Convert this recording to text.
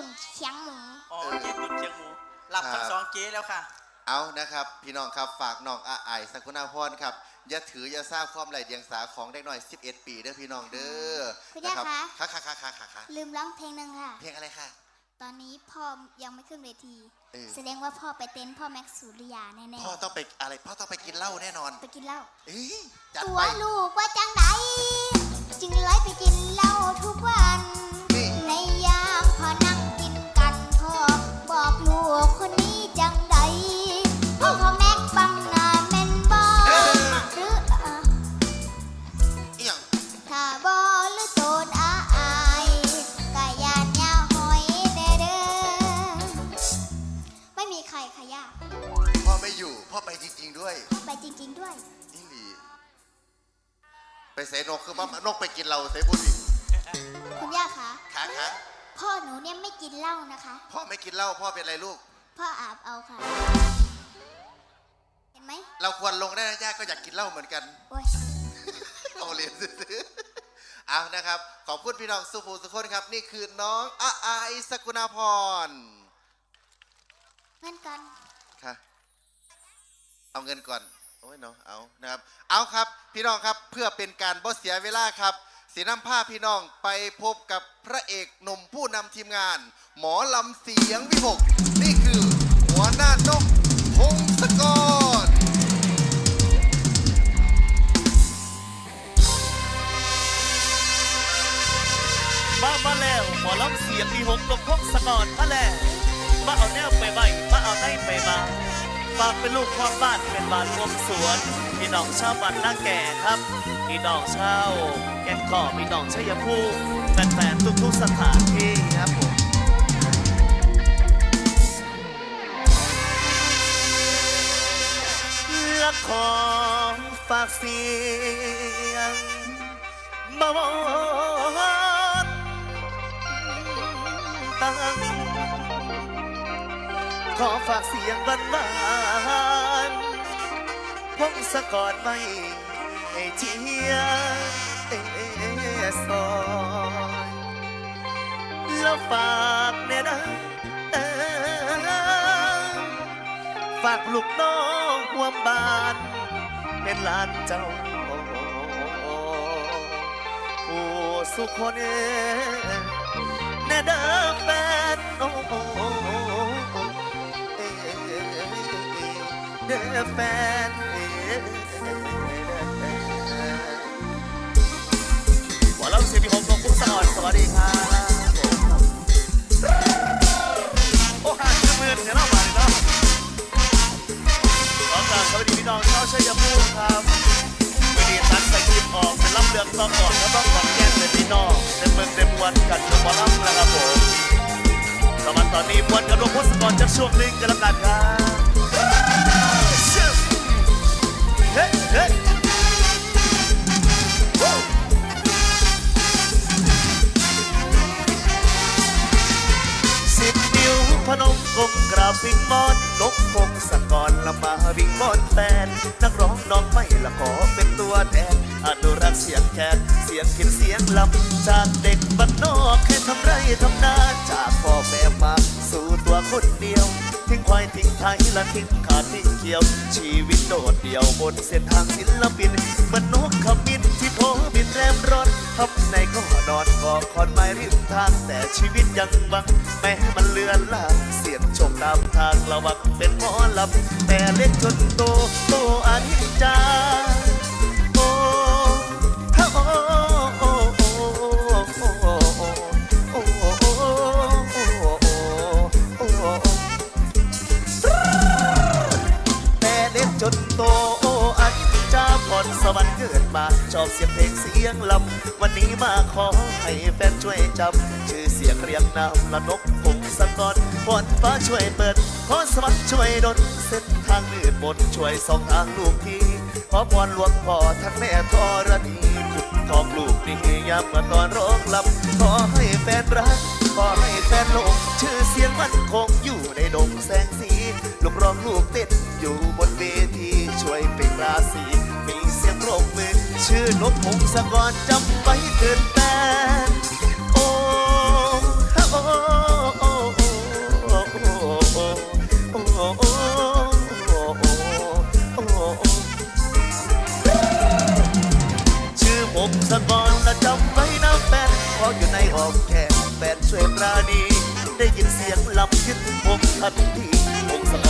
ตุ่นเชียงหมูอ๋อเจ๊ตุ่นเชียงหมูหลับทั้งสองเจ๊แล้วค่ะ เอานะครับ พี่น้องครับฝากน้องอาไอายสกุณาพรครับอย่าถืออย่าทราบความไหลเดียงสาของเด็กหน่อย 11 ปีเด้อพี่น้องเด้อคุณย่านะคะค่ะค่ะค่ะค่ะค่ะค่ะลืมร้องเพลงหนึ่งค่ะ เพลงอะไรค่ะ ตอนนี้พ่อยังไม่ขึ้นเวทีเออแสดงว่าพ่อไปเต้นพ่อแม็กซ์สุริยาแน่พ่อต้องไปอะไรพ่อต้องไปกินเหล้าแน่นอนๆไปกินเหล้าเอ้ยจัดตัวไปลูกว่าจังไดจึงเลยไปกินเหล้าทุกวันนี่ใน เสนกคือว่านกไปกินเราเสบุญอีกคุณย่าคะขาขาพ่อหนูเนี่ยไม่กินเหล้านะคะ พ่อไม่กินเหล้าพ่อเป็นอะไรลูก พ่ออาบเอาค่ะ เห็นไหมเราควรลงได้นะย่าก็อยากกินเหล้าเหมือนกันโอ้ยเอาเรียนซื้อๆเอานะครับ ขอบคุณพี่น้องสุภูสุคนครับ นี่คือน้องอาไอายสกุณาพรเงินกันค่ะ เอาเงินก่อน โอ้ยเนาะเอานะครับเอาครับพี่น้องครับเพื่อเป็นการบ่เสียเวลาครับสีน้ำผ้าพี่น้องไปพบกับพระเอกหนุ่มผู้นำทีมงาน หมอลำเสียงวิหก นี่คือหัวหน้านกพงศกรมามาแล้วหมอลำเสียงมีหกลมพงสกอนมาแล้ว ฝากเป็นลูกความบ้านเป็นบ้านรวมสวนพี่น้องชาวบ้านนาแก่ครับพี่น้องชาวแก่งข้อพี่น้องชัยภูมิแฟนๆทุกๆสถานที่ครับผมละของฝากเสียงบวรตัง ขอฝากเสียงบันบานพงสะกอดไม่ให้เจียเอสอยแล้วฝากเนี่ยนะฝากลูกน้องห่วมบาน เป็นหลานเจ้าผู้สุขคนแน่เด้อแฟนโอ้ เด้อแฟนหัวเราเสียพี่ผมของคุณสอนสวัสดีครับโอ้ห่างจะมือเนี่ยเนาะมาเลยเนาะขอกราบสวัสดีพี่น้องชาวชัยภูมิครับวิธีตัดใส่คลิปออกเป็นลำเลืองต่องก่อนแล้วต้องขอนแก้มเป็นพี่น้องเต็มเมืองเต็มวันกันทุกหมอลำนะครับผมสำหรับตอนนี้มวนกับรวมพศกอรจากช่วงหนึงกันแล้วกันครับ พนมกลมกราบวิงมอนนกพงศกรละมาวิงมอนแฟน นักร้องน้องไม่ละขอเป็นตัวแทนอนุรักษ์เสียงแคนเสียงขินเสียงลำจากเด็กบ้านนอกให้ทำไรทำนาจากพ่อแม่มาสู่ตัวคนเดียว ทิ้งควายทิ้งไทยและทิ้งขาดทิ้งเขียว ชีวิตโดดเดี่ยวบนเส้นทางศิลปินเหมันนกขมิ้นที่โผบินแรมร้อนทับในก็นอนกอคอนไม้ริมทางแต่ชีวิตยังบังแม้มันเลือนลาง ตามทางระวังเป็นหมอลำแต่เล็กจนโตโตอานิจาโอ้ฮะโอ้โอ้โอ้โอ้โอ้โอ้โอ้โอ้โอ้โอ้แต่เล็กจนโตโอ้อันจาพรสวรรค์เกิดมาชอบเสียงเพลงเสียงลำวันนี้มาขอให้แฟนช่วยจำชื่อเสียงเรียงนามละนก พงศกรพรฟ้าช่วยเปิด ขอสวรรค์ช่วยดลเส้นทางมืดมนช่วยส่องทางลูกทีขอพรหลวงพ่อท่านแม่ธรณีคุ้มครองลูกดียามเมื่อตอนร้องลำขอให้แฟนรัก ขอให้แฟนหลง ชื่อเสียงมันคงอยู่ในดงแสงสีลูกร้องลูกต้นอยู่บนเวทีช่วยเป็นราศีมีเสียงปรบมือชื่อนกพงศกรจำไว้เกิน ได้ยินเสียงลำคิดผมทันทีองศา